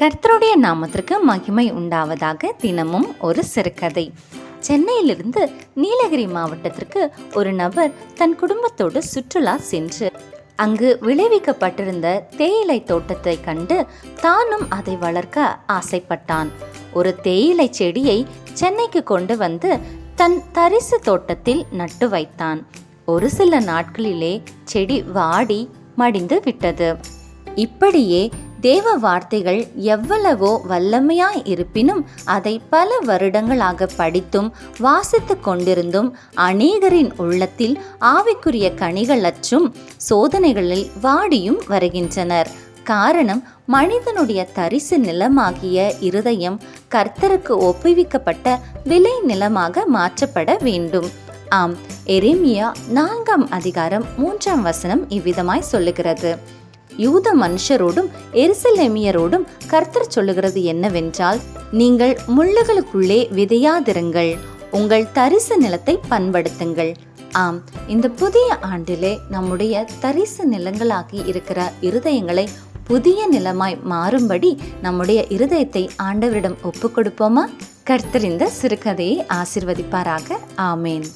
கர்த்தருடைய நாமத்திற்கு மகிமை உண்டாவதாக தினமும் ஒரு சிறுகதை. சென்னையிலிருந்து நீலகிரி மாவட்டத்திற்கு ஒரு நபர் தன் குடும்பத்தோடு சுற்றுலா சென்று அங்கு விளைவிக்கப்பட்டிருந்த தேயிலை தோட்டத்தை கண்டு தானும் அதை வளர்க்க ஆசைப்பட்டான். ஒரு தேயிலை செடியை சென்னைக்கு கொண்டு வந்து தன் தரிசு தோட்டத்தில் நட்டு வைத்தான். ஒரு சில நாட்களிலே செடி வாடி மடிந்து விட்டது. இப்படியே தேவ வார்த்தைகள் எவ்வளவோ வல்லமையாய் இருப்பினும் அதை பல வருடங்களாக படித்தும் வாசித்து கொண்டிருந்தும் அநேகரின் உள்ளத்தில் ஆவிக்குரிய கனிகளற்றும் சோதனைகளில் வாடியும் வருகின்றனர். காரணம் மனிதனுடைய தரிசு நிலமாகிய இருதயம் கர்த்தருக்கு ஒப்புவிக்கப்பட்ட விலை நிலமாக மாற்றப்பட வேண்டும். ஆம் எரேமியா நான்காம் அதிகாரம் மூன்றாம் வசனம் இவ்விதமாய் சொல்லுகிறது. யூத மனுஷரோடும் எருசலேமியரோடும் கர்த்தர் சொல்லுகிறது என்னவென்றால் நீங்கள் முள்ளுகளுக்குள்ளே விதையாதிருங்கள். உங்கள் தரிசு நிலத்தை பண்படுத்துங்கள். ஆம் இந்த புதிய ஆண்டிலே நம்முடைய தரிசு நிலங்களாகி இருக்கிற இருதயங்களை புதிய நிலமாய் மாறும்படி நம்முடைய இருதயத்தை ஆண்டவரிடம் ஒப்பு கொடுப்போமா கர்த்தர் இந்த சிறுகதையை ஆசிர்வதிப்பாராக. ஆமேன்.